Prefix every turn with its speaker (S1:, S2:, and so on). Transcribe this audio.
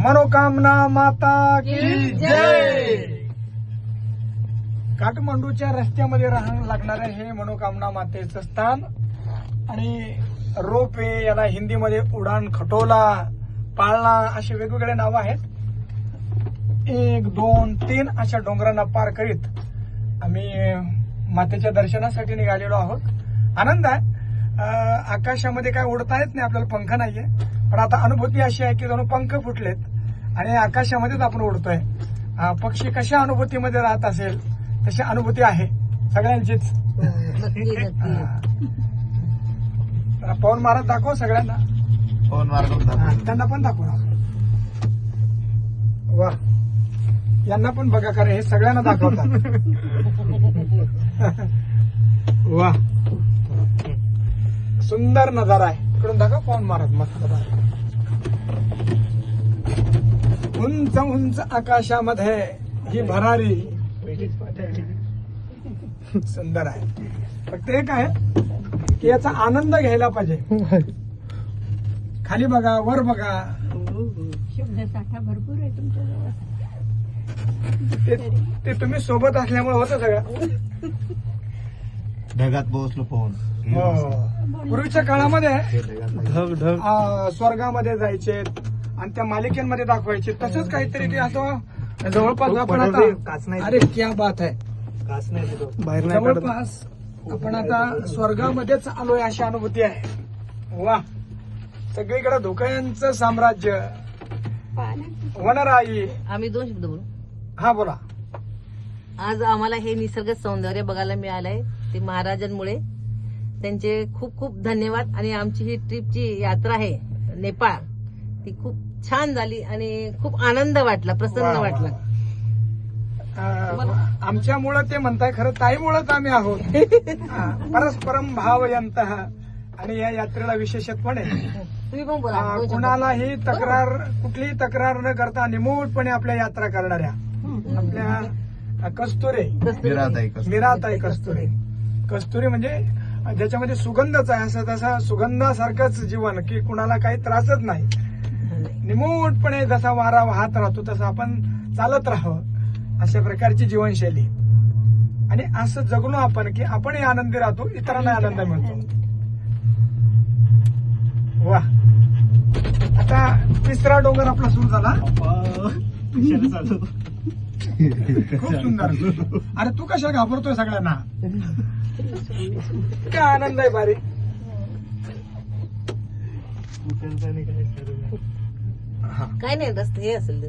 S1: मनोकामना माता की जय. काठमांडूच्या रस्त्यामध्ये राहणं लागणारं हे मनोकामना मातेचं स्थान. आणि रोपे याला हिंदीमध्ये उडान खटोला पाळणा असे वेगवेगळे नावं आहेत. एक दोन तीन अशा डोंगरांना पार करीत आम्ही मातेच्या दर्शनासाठी निघालेलो आहोत. आनंद आहे. आकाशामध्ये काय उडता येत नाही आपल्याला पंख नाहीये. पण आता अनुभूती अशी आहे की जणू पंख फुटलेत आणि आकाशामध्येच आपण उडतोय. पक्षी कशा अनुभूतीमध्ये राहत असेल तशी अनुभूती आहे. सगळ्यांचीच पाऊन मारत दाखव सगळ्यांना.
S2: फोन मार्ग
S1: हा, त्यांना पण दाखव. वा. यांना पण बघा खरं हे सगळ्यांना दाखवतात. वा. सुंदर नजारा आहे. इकडून दाखव पाऊन मारत मस्त उंच उंच आकाशामध्ये ही भरारी. सुंदर आहे. फक्त एक आहे की याचा आनंद घ्यायला पाहिजे. खाली बघा वर बघा.
S3: शब्दसाठा भरपूर आहे तुमच्याजवळ.
S1: ते ते तुम्ही सोबत असल्यामुळे होतं सगळं.
S2: ढगात पोहोचलो फोन
S1: हो. पूर्वीच्या काळामध्ये स्वर्गामध्ये जायचे आणि त्या मालिकेमध्ये दाखवायचे. तसंच काहीतरी असं जवळपास आपण आता अरे क्या बात आहे. जवळपास आपण आता स्वर्गामध्येच आलोय अशी अनुभूती आहे. वा. सगळीकडे धोक्यांचं साम्राज्य. वनराई.
S3: आम्ही दोन शब्द बोलू
S1: हा बोला.
S3: आज आम्हाला हे निसर्ग सौंदर्य बघायला मिळालंय. ते महाराजांमुळे त्यांचे खूप खूप धन्यवाद. आणि आमची ही ट्रिपची यात्रा आहे नेपाळ. ती खूप छान झाली आणि खूप आनंद वाटला प्रसन्न. वाटला.
S1: आमच्यामुळं ते म्हणताय खरं ताईमुळंच आम्ही आहोत. हा, परस्परम भावयंत. आणि या यात्रेला विशेषत्वाने.
S3: तुम्ही पण.
S1: कुणालाही तक्रार कुठलीही तक्रार न करता निमूटपणे आपल्या यात्रा करणाऱ्या. आपल्या कस्तुरे. मिराताई कस्तुरे. कस्तुरी म्हणजे ज्याच्यामध्ये सुगंधच आहे. असं तसा सुगंधासारखंच जीवन की कुणाला काही त्रासच नाही. निमूटपणे जसा वारा वाहत राहतो तसं आपण चालत राहावं. अशा प्रकारची जीवनशैली. आणि असं जगलो आपण की आपणही आनंदी राहतो इतरांना आनंद मिळतो. वा. आता तिसरा डोंगर आपला सुरू झाला. खूप सुंदर. अरे तू कशा घाबरतोय सगळ्यांना? काय आनंद आहे बारी
S3: काय नाही रस्ते हे असेल.